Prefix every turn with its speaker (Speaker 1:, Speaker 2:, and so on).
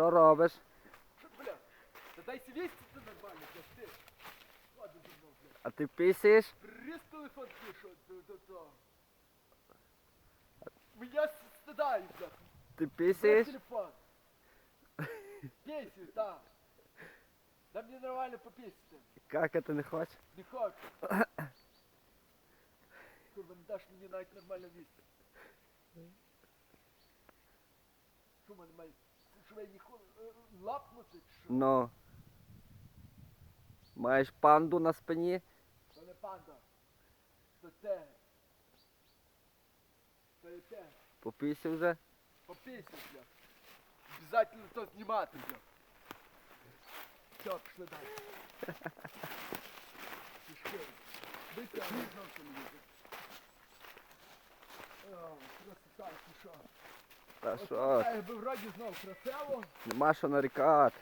Speaker 1: Що робиш?
Speaker 2: Бля? Та дай сівісти це нормально, ти. Ладно, бля.
Speaker 1: А ти пісиш?
Speaker 2: Приз телефон до, до. Меня стидаю, бля.
Speaker 1: Ти пісиш?
Speaker 2: телефон. Пісю, так. Да мені нормально попісити.
Speaker 1: Какати не хочеш?
Speaker 2: Не хочу. Курва, не даш мені навіть нормально місце. Що в е?
Speaker 1: Ну. Маєш панду на спині?
Speaker 2: То не панда. То те. То є те.
Speaker 1: Попісив вже?
Speaker 2: Попісю, бля. Обязательно то знімати, бля. Все, пішли далі. Пішли. Дитя, не знав, що мені. О, красота, ти що?
Speaker 1: Та що?
Speaker 2: Я би раді знав красиво.
Speaker 1: Нема що нарікати.